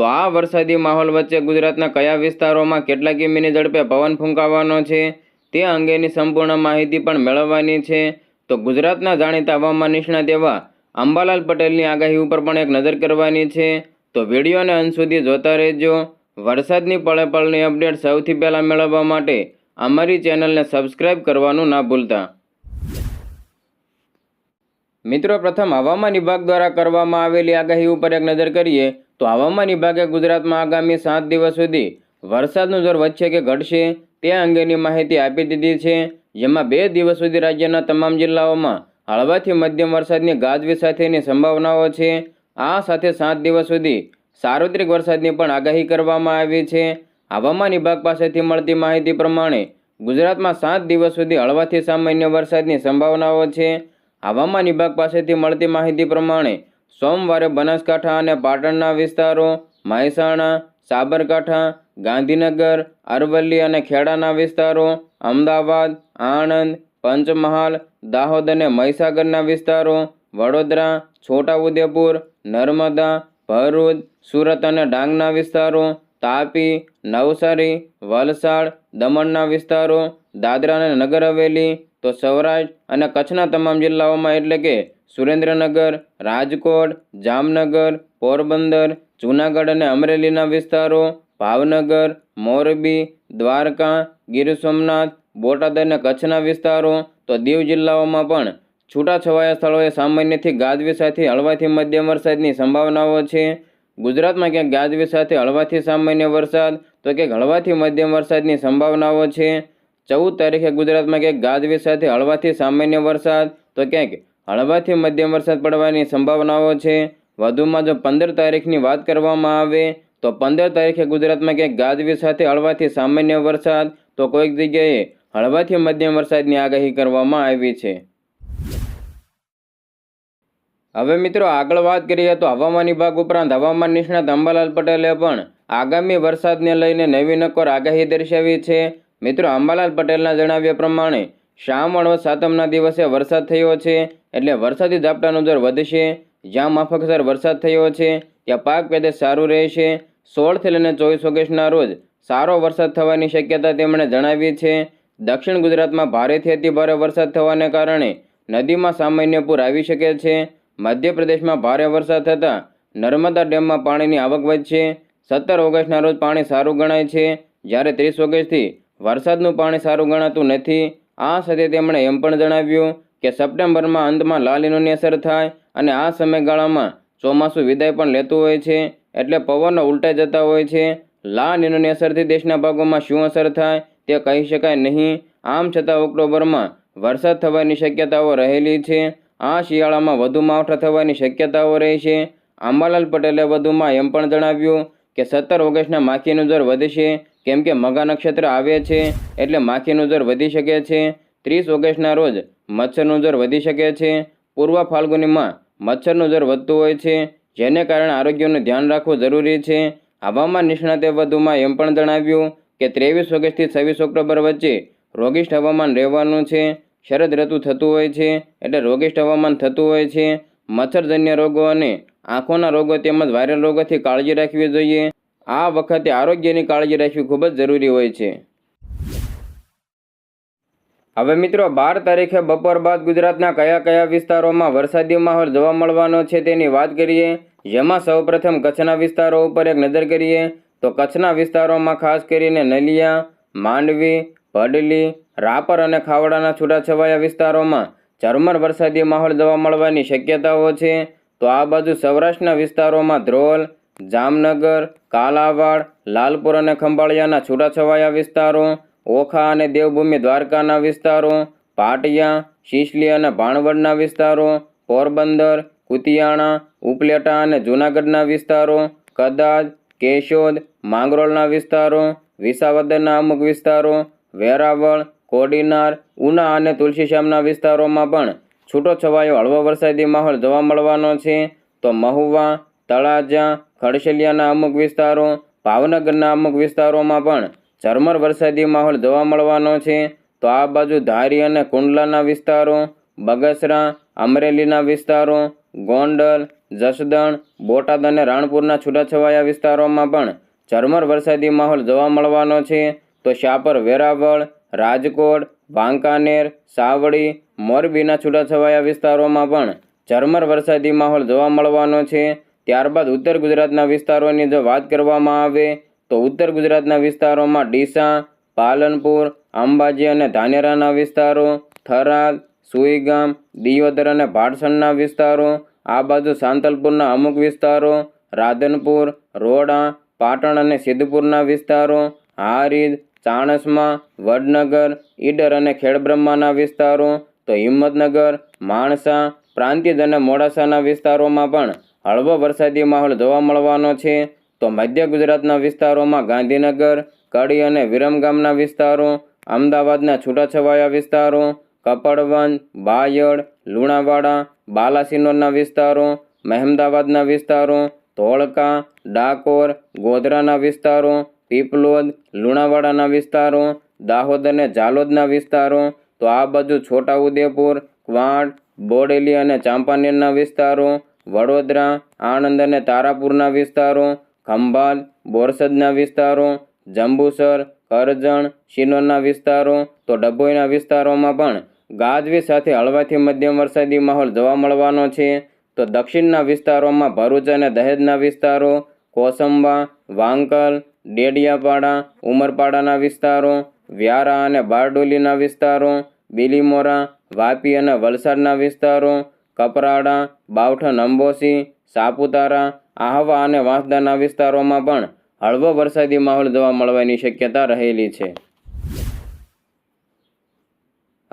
તો આ વરસાદી માહોલ વચ્ચે ગુજરાતના કયા વિસ્તારોમાં કેટલા કિમીની ઝડપે પવન ફૂંકાવાનો છે તે અંગેની સંપૂર્ણ માહિતી પણ મેળવવાની છે. તો ગુજરાતના જાણીતા હવામાન નિષ્ણાત એવા અંબાલાલ પટેલની આગાહી ઉપર પણ એક નજર કરવાની છે. તો વિડીયોને અંત સુધી જોતા રહેજો. વરસાદની પળે પળની અપડેટ સૌથી પહેલાં મેળવવા માટે અમારી ચેનલને સબસ્ક્રાઇબ કરવાનું ના ભૂલતા. મિત્રો, પ્રથમ હવામાન વિભાગ દ્વારા કરવામાં આવેલી આગાહી ઉપર એક નજર કરીએ તો હવામાન વિભાગે ગુજરાતમાં આગામી સાત દિવસ સુધી વરસાદનું જોર વધશે કે ઘટશે તે અંગેની માહિતી આપી દીધી છે. જેમાં બે દિવસ સુધી રાજ્યના તમામ જિલ્લાઓમાં હળવાથી મધ્યમ વરસાદની ગાજવી સાથેની સંભાવનાઓ છે. આ સાથે સાત દિવસ સુધી સાર્વત્રિક વરસાદની પણ આગાહી કરવામાં આવી છે. હવામાન વિભાગ પાસેથી મળતી માહિતી પ્રમાણે ગુજરાતમાં સાત દિવસ સુધી હળવાથી સામાન્ય વરસાદની સંભાવનાઓ છે. હવામાન વિભાગ પાસેથી મળતી માહિતી પ્રમાણે સોમવારે બનાસકાંઠા અને પાટણના વિસ્તારો, મહેસાણા, સાબરકાંઠા, ગાંધીનગર, અરવલ્લી અને ખેડાના વિસ્તારો, અમદાવાદ, આણંદ, પંચમહાલ, દાહોદ અને મહીસાગરના વિસ્તારો, વડોદરા, છોટાઉદેપુર, નર્મદા, ભરૂચ, સુરત અને ડાંગના વિસ્તારો, તાપી, નવસારી, વલસાડ, દમણના વિસ્તારો, દાદરા અને નગર હવેલી, તો સૌરાષ્ટ્ર અને કચ્છના તમામ જિલ્લાઓમાં એટલે કે સુરેન્દ્રનગર, રાજકોટ, જામનગર, પોરબંદર, જૂનાગઢ અને અમરેલીના વિસ્તારો ભાવનગર, મોરબી, દ્વારકા, ગીર સોમનાથ, બોટાદ અને કચ્છના વિસ્તારો. તો દીવ જિલ્લાઓમાં પણ છૂટાછવાયા સ્થળોએ સામાન્યથી ગાજવી સાથે હળવાથી મધ્યમ વરસાદની સંભાવનાઓ છે. ગુજરાતમાં ક્યાંક ગાજવી સાથે હળવાથી સામાન્ય વરસાદ, તો ક્યાંક હળવાથી મધ્યમ વરસાદની સંભાવનાઓ છે. ચૌદ તારીખે ગુજરાતમાં ક્યાંક ગાજવી સાથે હળવાથી સામાન્ય વરસાદ, તો ક્યાંક હળવાથી મધ્યમ વરસાદ પડવાની સંભાવનાઓ છે. વધુમાં જો પંદર તારીખની વાત કરવામાં આવે, તો પંદર તારીખે ગુજરાતમાં ક્યાંક ગાજવી સાથે હળવાથી સામાન્ય વરસાદ, તો કોઈક જગ્યાએ હળવાથી મધ્યમ વરસાદની આગાહી કરવામાં આવી છે. હવે મિત્રો આગળ વાત કરીએ તો હવામાન વિભાગ ઉપરાંત હવામાન નિષ્ણાત અંબાલાલ પટેલે પણ આગામી વરસાદને લઈને નવી નક્કોર આગાહી દર્શાવી છે. મિત્રો અંબાલાલ પટેલના જણાવ્યા પ્રમાણે શ્રાવણ સાતમના દિવસે વરસાદ થયો છે, એટલે વરસાદી ઝાપટાનું દર વધશે. જ્યાં માફકસર વરસાદ થયો છે, ત્યાં પાક પેદાશ સારું રહેશે. સોળથી લઈને ચોવીસ ઓગસ્ટના રોજ સારો વરસાદ થવાની શક્યતા તેમણે જણાવી છે. દક્ષિણ ગુજરાતમાં ભારેથી અતિભારે વરસાદ થવાને કારણે નદીમાં સામાન્ય પૂર આવી શકે છે. મધ્યપ્રદેશમાં ભારે વરસાદ થતાં નર્મદા ડેમમાં પાણીની આવક વધશે. સત્તર ઓગસ્ટના રોજ પાણી સારું ગણાય છે. જ્યારે ત્રીસ ઓગસ્ટથી વરસાદનું પાણી સારું ગણાતું નથી. આ સાથે તેમણે એમ પણ જણાવ્યું કે સપ્ટેમ્બરમાં અંતમાં લાલીનોની અસર થાય અને આ સમયગાળામાં ચોમાસું વિદાય પણ લેતું હોય છે, એટલે પવનો ઉલટાઈ જતા હોય છે. લા નીનોની અસરથી દેશના ભાગોમાં શું અસર થાય તે કહી શકાય નહીં. આમ છતાં ઓક્ટોબરમાં વરસાદ થવાની શક્યતાઓ રહેલી છે. આ શિયાળામાં વધુ માવઠા થવાની શક્યતાઓ રહેશે આંબાલાલ પટેલે વધુમાં એમ પણ જણાવ્યું કે સત્તર ઓગસ્ટના માખીનું જર વધશે. કેમ કે મગા નક્ષત્ર આવે છે એટલે માખીનું દર વધી શકે છે. ત્રીસ ઓગસ્ટના રોજ મચ્છરનું દર વધી શકે છે. પૂર્વ ફાલ્ગુનીમાં મચ્છરનું દર વધતું હોય છે, જેને કારણે આરોગ્યનું ધ્યાન રાખવું જરૂરી છે. હવામાન નિષ્ણાતે વધુમાં એમ પણ જણાવ્યું કે ત્રેવીસ ઓગસ્ટથી છવ્વીસ ઓક્ટોબર વચ્ચે રોગિષ્ઠ હવામાન રહેવાનું છે. શરદ ઋતુ થતું હોય છે એટલે રોગિષ્ઠ હવામાન થતું હોય છે. મચ્છરજન્ય રોગો અને આંખોના રોગો તેમજ વાયરલ રોગોથી કાળજી રાખવી જોઈએ. આ વખતે આરોગ્યની કાળજી રાખવી ખૂબ જ જરૂરી હોય છે. હવે મિત્રો, બાર તારીખે બપોર બાદ ગુજરાતના કયા કયા વિસ્તારોમાં વરસાદી માહોલ જોવા મળવાનો છે તેની વાત કરીએ. જેમાં સૌપ્રથમ કચ્છના વિસ્તારો ઉપર એક નજર કરીએ, તો કચ્છના વિસ્તારોમાં ખાસ કરીને નલિયા, માંડવી ભડલી રાપર અને ખાવડાના છૂટાછવાયા વિસ્તારોમાં ઝરમર વરસાદી માહોલ જોવા મળવાની શક્યતાઓ છે. તો આ બાજુ સૌરાષ્ટ્રના વિસ્તારોમાં ધ્રોલ જામનગર, કાલાવાડ, લાલપુર અને ખંભાળિયાના છૂટાછવાયા વિસ્તારો, ઓખા અને દેવભૂમિ દ્વારકાના વિસ્તારો, પાટિયા, શીશલી અને ભાણવડના વિસ્તારો, પોરબંદર, કુતિયાણા, ઉપલેટા અને જૂનાગઢના વિસ્તારો, કદાચ, કેશોદ, માંગરોળના વિસ્તારો, વિસાવદરના અમુક વિસ્તારો, વેરાવળ, કોડીનાર, ઉના અને તુલસીશ્યામના વિસ્તારોમાં પણ છૂટો છવાયો હળવો વરસાદી માહોલ જોવા મળવાનો છે. તો મહુવા, તળાજા ખડશલિયાના અમુક વિસ્તારો, ભાવનગરના અમુક વિસ્તારોમાં પણ ઝરમર વરસાદી માહોલ જોવા મળવાનો છે. તો આ બાજુ ધારી અને કુંડલાના વિસ્તારો, બગસરા, અમરેલીના વિસ્તારો, ગોંડલ, જસદણ, બોટાદ અને રાણપુરના છૂટાછવાયા વિસ્તારોમાં પણ ઝરમર વરસાદી માહોલ જોવા મળવાનો છે. તો શાપર વેરાવળ, રાજકોટ, વાંકાનેર, સાવડી, મોરબીના છૂટાછવાયા વિસ્તારોમાં પણ ઝરમર વરસાદી માહોલ જોવા મળવાનો છે. ત્યારબાદ ઉત્તર ગુજરાતના વિસ્તારોની જો વાત કરવામાં આવે, તો ઉત્તર ગુજરાતના વિસ્તારોમાં ડીસા, પાલનપુર, અંબાજી અને ધાનેરાના વિસ્તારો, થરાદ, સુઈગામ, દિયોદર અને ભાડસણના વિસ્તારો, આ બાજુ સાંતલપુરના અમુક વિસ્તારો, રાધનપુર, રોડા, પાટણ અને સિદ્ધપુરના વિસ્તારો હારીજ ચાણસમાં, વડનગર, ઈડર અને ખેડબ્રહ્માના વિસ્તારો, તો હિંમતનગર, માણસા, પ્રાંતિજ અને મોડાસાના વિસ્તારોમાં પણ હળવો વરસાદી માહોલ જોવા મળવાનો છે, તો મધ્ય ગુજરાતના વિસ્તારોમાં ગાંધીનગર, કડી અને વિરમગામના વિસ્તારો, અમદાવાદના છૂટાછવાયા વિસ્તારો કપડવન બાયડ, લુણાવાડા, બાલાસિનોરના વિસ્તારો, મહેમદાવાદના વિસ્તારો, ધોળકા, ડાકોર, ગોધરાના વિસ્તારો, પીપલોદ, લુણાવાડાના વિસ્તારો, દાહોદ અને ઝાલોદના વિસ્તારો, તો આ બાજુ છોટાઉદેપુર ક્વાંટ બોડેલી અને ચાંપાનેરના વિસ્તારો વડોદરા, આણંદ અને તારાપુરના વિસ્તારો ખંભાત બોરસદના વિસ્તારો, જંબુસર, કરજણ, શિનોરના વિસ્તારો તો ડભોઈના વિસ્તારોમાં પણ ગાજવી સાથે હળવાથી મધ્યમ વરસાદી માહોલ જોવા મળવાનો છે. તો દક્ષિણના વિસ્તારોમાં ભરૂચ અને દહેજના વિસ્તારો, કોસંબા, વાંકલ, ડેડિયાપાડા, ઉમરપાડાના વિસ્તારો, વ્યારા અને બારડોલીના વિસ્તારો, બિલીમોરા, વાપી અને વલસાડના વિસ્તારો કપરાડા બાવઠન અંબોસી સાપુતારા, આહવા અને વાંસદાના વિસ્તારોમાં પણ હળવો વરસાદી માહોલ જોવા મળવાની શક્યતા રહેલી છે.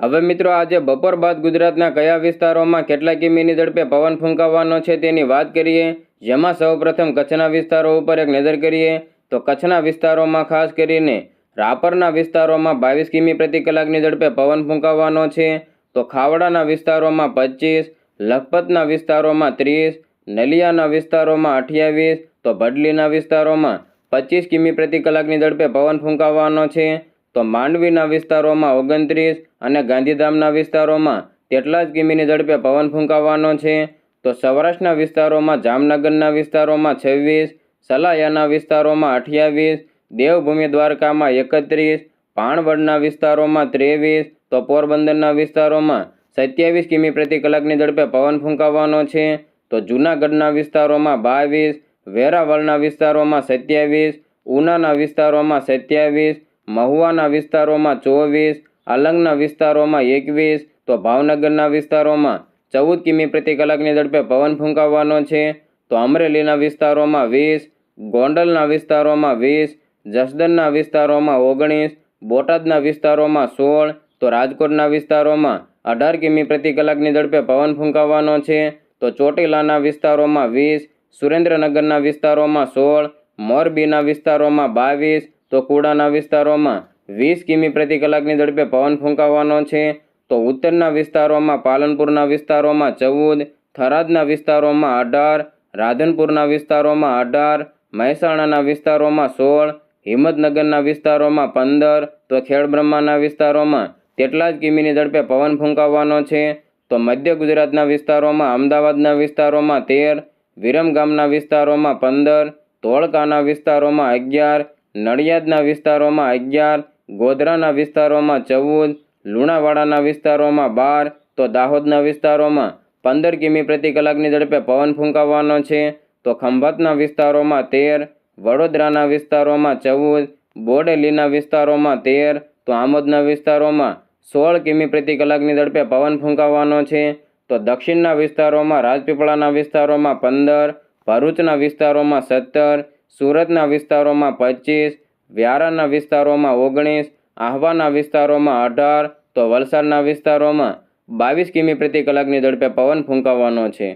હવે મિત્રો આજે બપોર બાદ ગુજરાતના કયા વિસ્તારોમાં કેટલા કિમીની ઝડપે પવન ફૂંકાવાનો છે તેની વાત કરીએ. જેમાં સૌપ્રથમ કચ્છના વિસ્તારો ઉપર એક નજર કરીએ તો કચ્છના વિસ્તારોમાં ખાસ કરીને રાપરના વિસ્તારોમાં બાવીસ કિમી પ્રતિ કલાકની ઝડપે પવન ફૂંકાવાનો છે. તો ખાવડાના વિસ્તારોમાં પચીસ લખપતના વિસ્તારોમાં ત્રીસ, નલિયાના વિસ્તારોમાં અઠ્યાવીસ, તો ભડલીના વિસ્તારોમાં પચીસ કિમી પ્રતિ કલાકની ઝડપે પવન ફૂંકાવાનો છે. તો માંડવીના વિસ્તારોમાં ઓગણત્રીસ અને ગાંધીધામના વિસ્તારોમાં તેટલા જ કિમીની ઝડપે પવન ફૂંકાવાનો છે. તો સૌરાષ્ટ્રના વિસ્તારોમાં જામનગરના વિસ્તારોમાં છવ્વીસ, સલાયાના વિસ્તારોમાં અઠ્યાવીસ, દેવભૂમિ દ્વારકામાં એકત્રીસ, પાણવડના વિસ્તારોમાં ત્રેવીસ, તો પોરબંદરના વિસ્તારોમાં સત્યાવીસ કિમી પ્રતિ કલાકની ઝડપે પવન ફૂંકાવાનો છે. તો જૂનાગઢના વિસ્તારોમાં બાવીસ, વેરાવળના વિસ્તારોમાં સત્યાવીસ, ઉનાના વિસ્તારોમાં સત્યાવીસ, મહુવાના વિસ્તારોમાં ચોવીસ અલંગના વિસ્તારોમાં એકવીસ, તો ભાવનગરના વિસ્તારોમાં ચૌદ કિમી પ્રતિ કલાકની ઝડપે પવન ફૂંકાવવાનો છે. તો અમરેલીના વિસ્તારોમાં વીસ, ગોંડલના વિસ્તારોમાં વીસ જસદનના વિસ્તારોમાં ઓગણીસ, બોટાદના વિસ્તારોમાં સોળ, તો રાજકોટના વિસ્તારોમાં અઢાર કિમી પ્રતિ કલાકની ઝડપે પવન ફૂંકાવવાનો છે. તો ચોટીલાના વિસ્તારોમાં વીસ, સુરેન્દ્રનગરના વિસ્તારોમાં સોળ, મોરબીના વિસ્તારોમાં બાવીસ, તો કુડાના વિસ્તારોમાં વીસ કિમી પ્રતિ કલાકની ઝડપે પવન ફૂંકાવાનો છે. તો ઉત્તરના વિસ્તારોમાં પાલનપુરના વિસ્તારોમાં ચૌદ, થરાદના વિસ્તારોમાં અઢાર, રાધનપુરના વિસ્તારોમાં અઢાર, મહેસાણાના વિસ્તારોમાં સોળ, હિંમતનગરના વિસ્તારોમાં પંદર, તો ખેડબ્રહ્માના વિસ્તારોમાં તેટલા જ કિમીની ઝડપે પવન ફૂંકાવવાનો છે. તો મધ્ય ગુજરાતના વિસ્તારોમાં, અમદાવાદના વિસ્તારોમાં તેર વિરમગામના વિસ્તારોમાં પંદર, ધોળકાના વિસ્તારોમાં અગિયાર, નડિયાદના વિસ્તારોમાં અગિયાર, ગોધરાના વિસ્તારોમાં ચૌદ, લુણાવાડાના વિસ્તારોમાં બાર, તો દાહોદના વિસ્તારોમાં પંદર કિમી પ્રતિ કલાકની ઝડપે પવન ફૂંકાવાનો છે. તો ખંભાતના વિસ્તારોમાં તેર, વડોદરાના વિસ્તારોમાં ચૌદ, બોડેલીના વિસ્તારોમાં તેર, તો આમોદના વિસ્તારોમાં સોળ કિમી પ્રતિ કલાકની ઝડપે પવન ફૂંકાવાનો છે. તો દક્ષિણના વિસ્તારોમાં, રાજપીપળાના વિસ્તારોમાં પંદર, ભરૂચના વિસ્તારોમાં સત્તર, સુરતના વિસ્તારોમાં પચીસ, વ્યારાના વિસ્તારોમાં ઓગણીસ, આહવાના વિસ્તારોમાં અઢાર, તો વલસાડના વિસ્તારોમાં બાવીસ કિમી પ્રતિ કલાકની ઝડપે પવન ફૂંકાવાનો છે.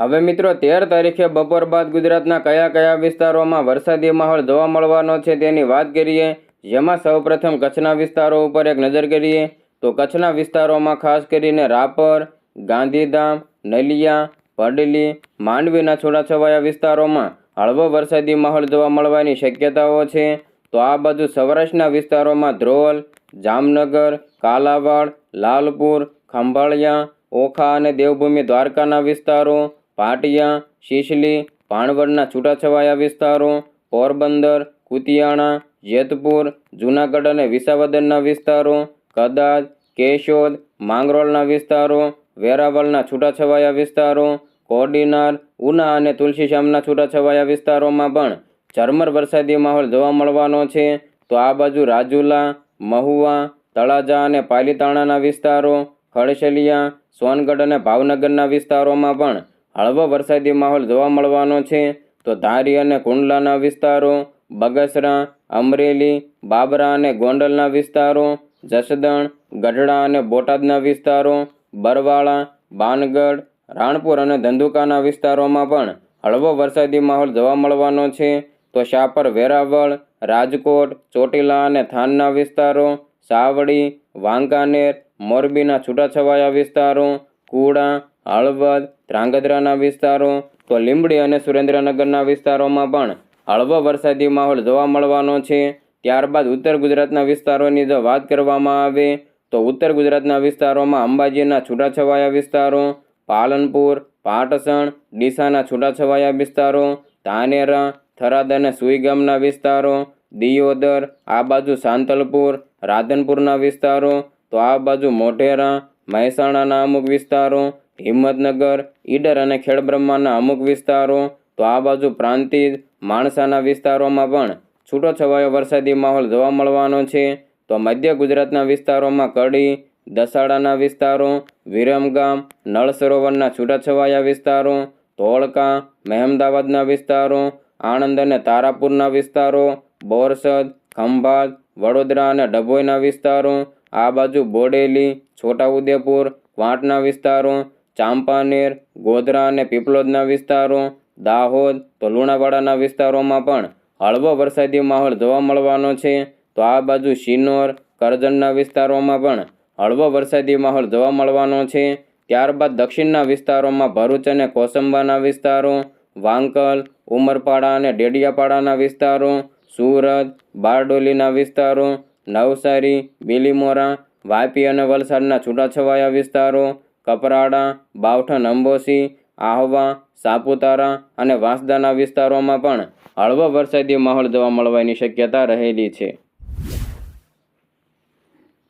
હવે મિત્રો, તેર તારીખે બપોર બાદ ગુજરાતના કયા કયા વિસ્તારોમાં વરસાદી માહોલ જોવા મળવાનો છે તેની વાત કરીએ. જેમાં સૌપ્રથમ કચ્છના વિસ્તારો ઉપર એક નજર કરીએ તો કચ્છના વિસ્તારોમાં ખાસ કરીને રાપર, ગાંધીધામ, નલિયા, પડલી, માંડવીના છૂટાછવાયા વિસ્તારોમાં હળવો વરસાદી માહોલ જોવા મળવાની શક્યતાઓ છે. તો આ બાજુ સૌરાષ્ટ્રના વિસ્તારોમાં ધ્રોલ, જામનગર, કાલાવાડ, લાલપુર, ખંભાળિયા, ઓખા અને દેવભૂમિ દ્વારકાના વિસ્તારો, પાટિયા, શીશલી ભાણવડના છૂટાછવાયા વિસ્તારો, પોરબંદર, કુતિયાણા જેતપુર, જૂનાગઢ અને વિસાવદરના વિસ્તારો, કદાચ, કેશોદ, માંગરોળના વિસ્તારો, વેરાવળના છૂટાછવાયા વિસ્તારો, કોડીનાર, ઉના અને તુલસીશ્યામના છૂટાછવાયા વિસ્તારોમાં પણ ઝરમર વરસાદી માહોલ જોવા મળવાનો છે. તો આ બાજુ રાજુલા, મહુવા, તળાજા અને પાલીતાણાના વિસ્તારો ખડશલિયા સોનગઢ અને ભાવનગરના વિસ્તારોમાં પણ હળવો વરસાદી માહોલ જોવા મળવાનો છે. તો ધારી અને કુંડલાના વિસ્તારો, બગસરા અમરેલી, બાબરા અને ગોંડલના વિસ્તારો, જસદણ, ગઢડા અને બોટાદના વિસ્તારો, બરવાળા, બાનગઢ, રાણપુર અને ધંધુકાના વિસ્તારોમાં પણ હળવો વરસાદી માહોલ જોવા મળવાનો છે. તો શાપર, વેરાવળ, રાજકોટ, ચોટીલા અને થાનના વિસ્તારો, સાવડી, વાંકાનેર, મોરબીના છૂટાછવાયા વિસ્તારો, કુડા, હળવદ, ધ્રાંગધ્રાના વિસ્તારો, તો લીંબડી અને સુરેન્દ્રનગરના વિસ્તારોમાં પણ હળવો વરસાદી માહોલ જોવા મળવાનો છે. ત્યારબાદ ઉત્તર ગુજરાતના વિસ્તારોની જો વાત કરવામાં આવે, તો ઉત્તર ગુજરાતના વિસ્તારોમાં અંબાજીના છૂટાછવાયા વિસ્તારો, પાલનપુર, પાટસણ, ડીસાના છૂટાછવાયા વિસ્તારો, ધાનેરા, થરાદ અને સુઈગામના વિસ્તારો, દિયોદર, આ બાજુ સાંતલપુર, રાધનપુરના વિસ્તારો, તો આ બાજુ મોઢેરા, મહેસાણાના અમુક વિસ્તારો, હિંમતનગર, ઈડર અને ખેડબ્રહ્માના અમુક વિસ્તારો, તો આ બાજુ પ્રાંતિજ માણસાના વિસ્તારોમાં પણ છૂટોછવાયો વરસાદી માહોલ જોવા મળવાનો છે. તો મધ્ય ગુજરાતના વિસ્તારોમાં કડી, દસાડાના વિસ્તારો, વિરમગામ નળ સરોવરના છૂટાછવાયા વિસ્તારો, ધોળકા, મહેમદાવાદના વિસ્તારો, આણંદ અને તારાપુરના વિસ્તારો, બોરસદ, ખંભાત, વડોદરા અને ડભોઈના વિસ્તારો, આ બાજુ બોડેલી, છોટાઉદેપુર, વાંટના વિસ્તારો, ચાંપાનેર, ગોધરા અને પીપલોદના વિસ્તારો દાહોદ તો લુણાવાડાના વિસ્તારોમાં પણ હળવો વરસાદી માહોલ જોવા મળવાનો છે. તો આ બાજુ શિનોર, કરજણના વિસ્તારોમાં પણ હળવો વરસાદી માહોલ જોવા મળવાનો છે. ત્યારબાદ દક્ષિણના વિસ્તારોમાં ભરૂચ અને કોસંબાના વિસ્તારો, વાંકલ, ઉમરપાડા અને ડેડિયાપાડાના વિસ્તારો, સુરત, બારડોલીના વિસ્તારો, નવસારી, બીલીમોરા, વાપી અને વલસાડના છૂટાછવાયા વિસ્તારો, કપરાડા બાવઠન અંબોસી આહવા, સાપુતારા અને વાંસદાના વિસ્તારોમાં પણ હળવો વરસાદી માહોલ જોવા મળવાની શક્યતા રહેલી છે.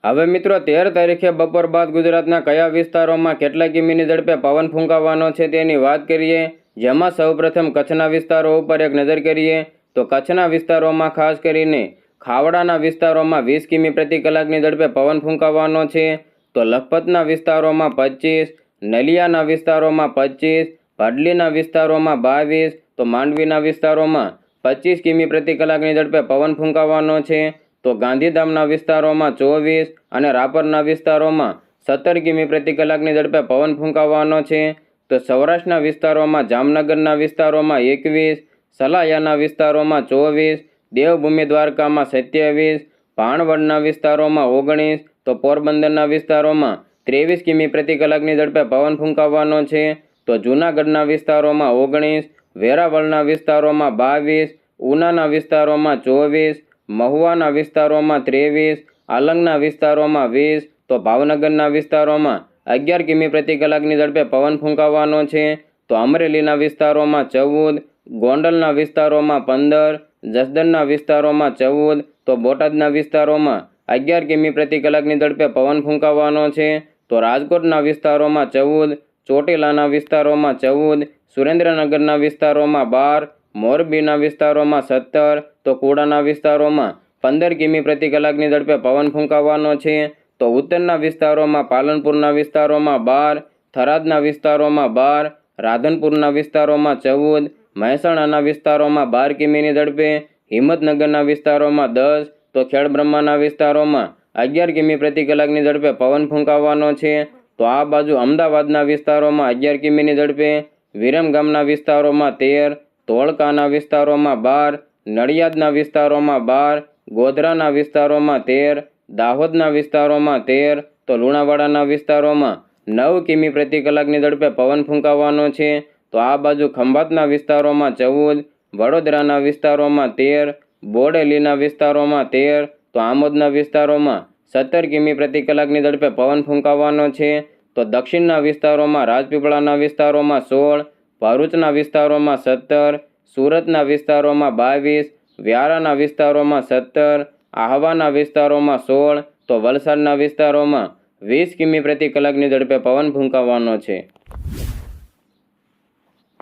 હવે મિત્રો, તેર તારીખે બપોર બાદ ગુજરાતના કયા વિસ્તારોમાં કેટલા કિમીની ઝડપે પવન ફૂંકાવાનો છે તેની વાત કરીએ. જેમાં સૌપ્રથમ કચ્છના વિસ્તારો ઉપર એક નજર કરીએ, તો કચ્છના વિસ્તારોમાં ખાસ કરીને ખાવડાના વિસ્તારોમાં વીસ કિમી પ્રતિ કલાકની ઝડપે પવન ફૂંકાવાનો છે. તો લખપતના વિસ્તારોમાં પચીસ નલિયાના વિસ્તારોમાં પચીસ, ભાડલીના વિસ્તારોમાં બાવીસ, તો માંડવીના વિસ્તારોમાં પચીસ કિમી પ્રતિ કલાકની ઝડપે પવન ફૂંકાવાનો છે. તો ગાંધીધામના વિસ્તારોમાં ચોવીસ અને રાપરના વિસ્તારોમાં સત્તર કિમી પ્રતિ કલાકની ઝડપે પવન ફૂંકાવાનો છે. તો સૌરાષ્ટ્રના વિસ્તારોમાં જામનગરના વિસ્તારોમાં એકવીસ, સલાયાના વિસ્તારોમાં ચોવીસ, દેવભૂમિ દ્વારકામાં સત્યાવીસ ભાણવડના વિસ્તારોમાં ઓગણીસ, તો પોરબંદરના વિસ્તારોમાં ત્રેવીસ કિમી પ્રતિ કલાકની ઝડપે પવન ફૂંકાવવાનો છે. તો જૂનાગઢના વિસ્તારોમાં ઓગણીસ, વેરાવળના વિસ્તારોમાં બાવીસ, ઉનાના વિસ્તારોમાં ચોવીસ, મહુવાના વિસ્તારોમાં ત્રેવીસ, આલંગના વિસ્તારોમાં વીસ, તો ભાવનગરના વિસ્તારોમાં અગિયાર કિમી પ્રતિ કલાકની ઝડપે પવન ફૂંકાવવાનો છે. તો અમરેલીના વિસ્તારોમાં ચૌદ, ગોંડલના વિસ્તારોમાં પંદર, જસદણના વિસ્તારોમાં ચૌદ, તો બોટાદના વિસ્તારોમાં અગિયાર કિમી પ્રતિ કલાકની ઝડપે પવન ફૂંકાવવાનો છે. તો રાજકોટના વિસ્તારોમાં ચૌદ, ચોટીલાના વિસ્તારોમાં ચૌદ, સુરેન્દ્રનગરના વિસ્તારોમાં બાર, મોરબીના વિસ્તારોમાં સત્તર, તો કુડાના વિસ્તારોમાં પંદર કિમી પ્રતિ કલાકની ઝડપે પવન ફૂંકાવાનો છે. તો ઉત્તરના વિસ્તારોમાં પાલનપુરના વિસ્તારોમાં બાર, થરાદના વિસ્તારોમાં બાર, રાધનપુરના વિસ્તારોમાં ચૌદ, મહેસાણાના વિસ્તારોમાં બાર કિમીની ઝડપે, હિંમતનગરના વિસ્તારોમાં દસ, તો ખેડબ્રહ્માના વિસ્તારોમાં અગિયાર કિમી પ્રતિ કલાકની ઝડપે પવન ફૂંકાવાનો છે. તો આ બાજુ અમદાવાદના વિસ્તારોમાં અગિયાર કિમીની ઝડપે વિરમગામના વિસ્તારોમાં તેર, ધોળકાના વિસ્તારોમાં બાર, નડિયાદના વિસ્તારોમાં બાર, ગોધરાના વિસ્તારોમાં તેર, દાહોદના વિસ્તારોમાં તેર, તો લુણાવાડાના વિસ્તારોમાં નવ કિમી પ્રતિ કલાકની ઝડપે પવન ફૂંકાવવાનો છે. તો આ બાજુ ખંભાતના વિસ્તારોમાં ચૌદ, વડોદરાના વિસ્તારોમાં તેર, બોડેલીના વિસ્તારોમાં તેર તો આમોદના વિસ્તારોમાં સત્તર કિમી પ્રતિ કલાકની ઝડપે પવન ફૂંકાવાનો છે. તો દક્ષિણના વિસ્તારોમાં રાજપીપળાના વિસ્તારોમાં સોળ, ભરૂચના વિસ્તારોમાં સત્તર, સુરતના વિસ્તારોમાં બાવીસ, વ્યારાના વિસ્તારોમાં સત્તર, આહવાના વિસ્તારોમાં સોળ, તો વલસાડના વિસ્તારોમાં વીસ કિમી પ્રતિ કલાકની ઝડપે પવન ફૂંકાવાનો છે.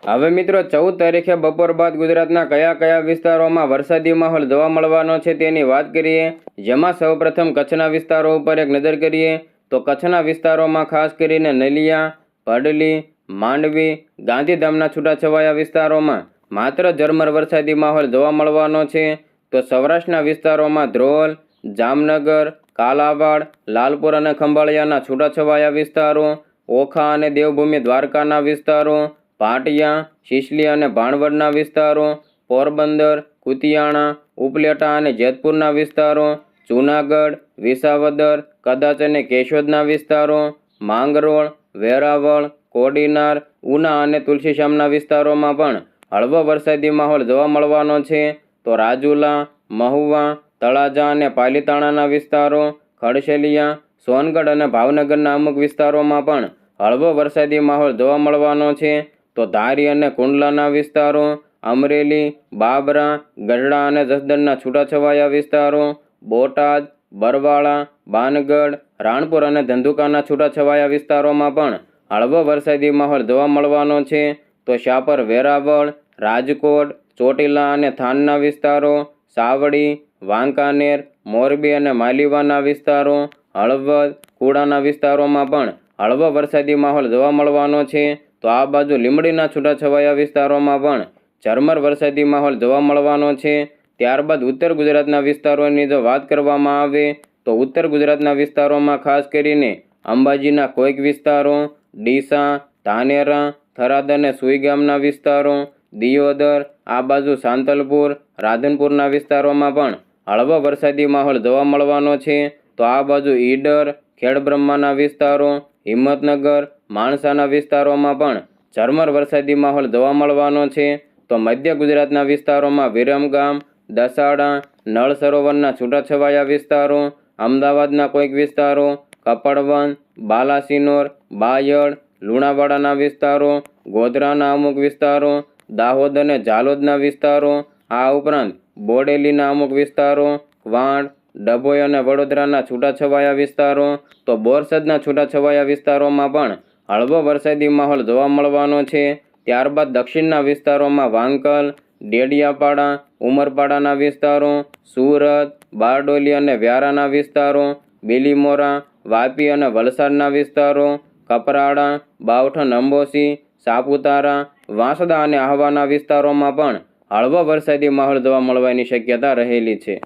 હવે મિત્રો, ચૌદ તારીખે બપોર બાદ ગુજરાતના કયા કયા વિસ્તારોમાં વરસાદી માહોલ જોવા મળવાનો છે તેની વાત કરીએ. જેમાં સૌપ્રથમ કચ્છના વિસ્તારો ઉપર એક નજર કરીએ તો કચ્છના વિસ્તારોમાં ખાસ કરીને નલિયા, પડલી, માંડવી, ગાંધીધામના છૂટાછવાયા વિસ્તારોમાં માત્ર ઝરમર વરસાદી માહોલ જોવા મળવાનો છે. તો સૌરાષ્ટ્રના વિસ્તારોમાં ધ્રોલ, જામનગર, કાલાવાડ, લાલપુર અને ખંભાળિયાના છૂટાછવાયા વિસ્તારો, ઓખા અને દેવભૂમિ દ્વારકાના વિસ્તારો પાટિયા, શિશલી અને ભાણવડના વિસ્તારો, પોરબંદર, કુતિયાણા, ઉપલેટા અને જેતપુરના વિસ્તારો, જૂનાગઢ, વિસાવદર, કદાચ અને કેશોદના વિસ્તારો, માંગરોળ, વેરાવળ, કોડીનાર, ઉના અને તુલસીશ્યામના વિસ્તારોમાં પણ હળવો વરસાદી માહોલ જોવા મળવાનો છે. તો રાજુલા, મહુવા, તળાજા અને પાલીતાણાના વિસ્તારો, ખડશેલિયા, સોનગઢ અને ભાવનગરના અમુક વિસ્તારોમાં પણ હળવો વરસાદી માહોલ જોવા મળવાનો છે. તો ધારી અને કુંડલાના વિસ્તારો, અમરેલી, બાબરા, ગઢડા અને જસદણના છૂટાછવાયા વિસ્તારો, બોટાદ, બરવાળા, બાનગઢ, રાણપુર અને ધંધુકાના છૂટાછવાયા વિસ્તારોમાં પણ હળવો વરસાદી માહોલ જોવા મળવાનો છે. તો શાપર વેરાવળ, રાજકોટ, ચોટીલા અને થાનના વિસ્તારો, સાવડી, વાંકાનેર, મોરબી અને માલીવાના વિસ્તારો, હળવદ, કુડાના વિસ્તારોમાં પણ હળવો વરસાદી માહોલ જોવા મળવાનો છે. તો આ બાજુ લીમડીના છૂટાછવાયા વિસ્તારોમાં પણ ઝરમર વરસાદી માહોલ જોવા મળવાનો છે. ત્યારબાદ ઉત્તર ગુજરાતના વિસ્તારોની જો વાત કરવામાં આવે, તો ઉત્તર ગુજરાતના વિસ્તારોમાં ખાસ કરીને અંબાજીના કોઈક વિસ્તારો, ડીસા, ધાનેરા, થરાદ અને સુઈ ગામના વિસ્તારો, દિયોદર, આ બાજુ સાંતલપુર, રાધનપુરના વિસ્તારોમાં પણ હળવો વરસાદી માહોલ જોવા મળવાનો છે. તો આ બાજુ ઈડર, ખેડબ્રહ્માના વિસ્તારો, હિંમતનગર માણસાના વિસ્તારોમાં પણ ઝરમર વરસાદી માહોલ જોવા મળવાનો છે. તો મધ્ય ગુજરાતના વિસ્તારોમાં વિરમગામ, દસાડા નળ સરોવરના છૂટાછવાયા વિસ્તારો, અમદાવાદના કોઈક વિસ્તારો કપડવન બાલાસિનોર, બાયડ, લુણાવાડાના વિસ્તારો, ગોધરાના અમુક વિસ્તારો, દાહોદ અને ઝાલોદના વિસ્તારો, આ ઉપરાંત બોડેલીના અમુક વિસ્તારો વાંડ ડભોઈ અને વડોદરાના છૂટાછવાયા વિસ્તારો, તો બોરસદના છૂટાછવાયા વિસ્તારોમાં પણ હળવો વરસાદી માહોલ જોવા મળવાનો છે. ત્યારબાદ દક્ષિણના વિસ્તારોમાં વાંકલ, ડેડિયાપાડા, ઉમરપાડાના વિસ્તારો, સુરત, બારડોલી અને વ્યારાના વિસ્તારો, બિલીમોરા, વાપી અને વલસાડના વિસ્તારો, કપરાડા બાવઠન અંબોસી સાપુતારા, વાંસદા અને આહવાના વિસ્તારોમાં પણ હળવો વરસાદી માહોલ જોવા મળવાની શક્યતા રહેલી છે.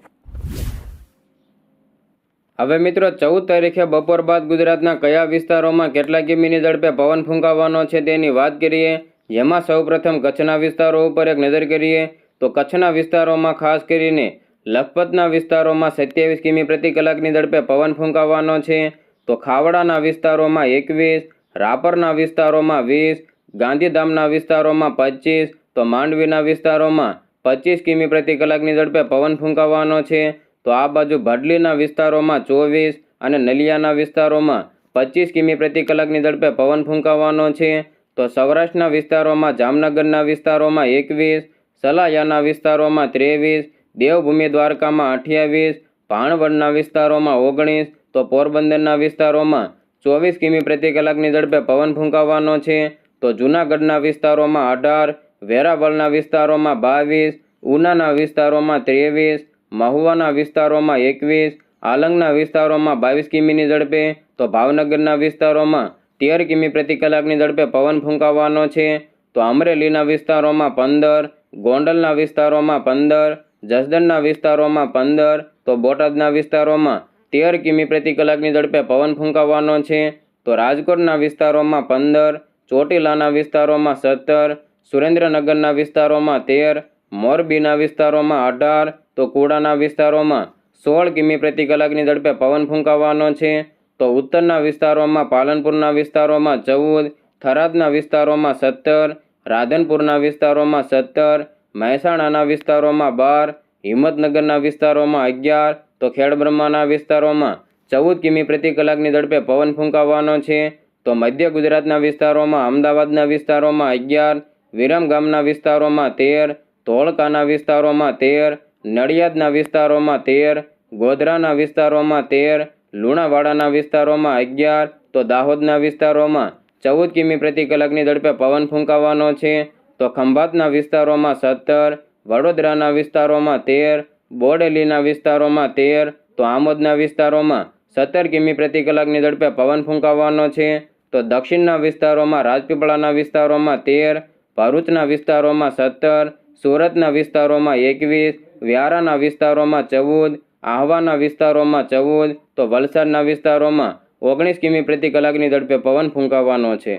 હવે મિત્રો, ચૌદ તારીખે બપોર બાદ ગુજરાતના કયા વિસ્તારોમાં કેટલા કિમીની ઝડપે પવન ફૂંકાવાનો છે તેની વાત કરીએ, જેમાં સૌપ્રથમ કચ્છના વિસ્તારો ઉપર એક નજર કરીએ, તો કચ્છના વિસ્તારોમાં ખાસ કરીને લખપતના વિસ્તારોમાં સત્યાવીસ કિમી પ્રતિ કલાકની ઝડપે પવન ફૂંકાવાનો છે, તો ખાવડાના વિસ્તારોમાં એકવીસ, રાપરના વિસ્તારોમાં વીસ, ગાંધીધામના વિસ્તારોમાં પચીસ, તો માંડવીના વિસ્તારોમાં પચીસ કિમી પ્રતિ કલાકની ઝડપે પવન ફૂંકાવાનો છે તો આ બાજુ ભડલીના વિસ્તારોમાં ચોવીસ અને નલિયાના વિસ્તારોમાં પચીસ કિમી પ્રતિ કલાકની ઝડપે પવન ફૂંકાવાનો છે. તો સૌરાષ્ટ્રના વિસ્તારોમાં, જામનગરના વિસ્તારોમાં એકવીસ, સલાયાના વિસ્તારોમાં ત્રેવીસ, દેવભૂમિ દ્વારકામાં અઠ્યાવીસ ભાણવડના વિસ્તારોમાં ઓગણીસ, તો પોરબંદરના વિસ્તારોમાં ચોવીસ કિમી પ્રતિ કલાકની ઝડપે પવન ફૂંકાવાનો છે. તો જૂનાગઢના વિસ્તારોમાં અઢાર, વેરાવળના વિસ્તારોમાં બાવીસ, ઉનાના વિસ્તારોમાં ત્રેવીસ મહુવાના વિસ્તારોમાં એકવીસ, આલંગના વિસ્તારોમાં બાવીસ કિમીની ઝડપે, તો ભાવનગરના વિસ્તારોમાં તેર કિમી પ્રતિ કલાકની ઝડપે પવન ફૂંકાવાનો છે. તો અમરેલીના વિસ્તારોમાં પંદર, ગોંડલના વિસ્તારોમાં પંદર, જસદણના વિસ્તારોમાં પંદર, તો બોટાદના વિસ્તારોમાં તેર કિમી પ્રતિ કલાકની ઝડપે પવન ફૂંકાવાનો છે. તો રાજકોટના વિસ્તારોમાં પંદર, ચોટીલાના વિસ્તારોમાં સત્તર, સુરેન્દ્રનગરના વિસ્તારોમાં તેર, મોરબીના વિસ્તારોમાં અઢાર તો કુડાના વિસ્તારોમાં સોળ કિમી પ્રતિ કલાકની ઝડપે પવન ફૂંકાવાનો છે. તો ઉત્તરના વિસ્તારોમાં પાલનપુરના વિસ્તારોમાં ચૌદ, થરાદના વિસ્તારોમાં સત્તર, રાધનપુરના વિસ્તારોમાં સત્તર, મહેસાણાના વિસ્તારોમાં બાર, હિંમતનગરના વિસ્તારોમાં અગિયાર, તો ખેડબ્રહ્માના વિસ્તારોમાં ચૌદ કિમી પ્રતિ કલાકની ઝડપે પવન ફૂંકાવાનો છે. તો મધ્ય ગુજરાતના વિસ્તારોમાં, અમદાવાદના વિસ્તારોમાં અગિયાર, વિરમગામના વિસ્તારોમાં તેર, ધોળકાના વિસ્તારોમાં તેર નડિયાદના વિસ્તારોમાં તેર, ગોધરાના વિસ્તારોમાં તેર, લુણાવાડાના વિસ્તારોમાં અગિયાર, તો દાહોદના વિસ્તારોમાં ચૌદ કિમી પ્રતિ કલાકની ઝડપે પવન ફૂંકાવાનો છે. તો ખંભાતના વિસ્તારોમાં સત્તર, વડોદરાના વિસ્તારોમાં તેર, બોડેલીના વિસ્તારોમાં તેર, તો આમોદના વિસ્તારોમાં સત્તર કિમી પ્રતિ કલાકની ઝડપે પવન ફૂંકાવાનો છે. તો દક્ષિણના વિસ્તારોમાં રાજપીપળાના વિસ્તારોમાં તેર, ભરૂચના વિસ્તારોમાં સત્તર, સુરતના વિસ્તારોમાં એકવીસ વ્યારાના વિસ્તારોમાં ચૌદ, આહવાના વિસ્તારોમાં ચૌદ, તો વલસાડના વિસ્તારોમાં ઓગણીસ કિમી પ્રતિ કલાકની ઝડપે પવન ફૂંકાવાનો છે.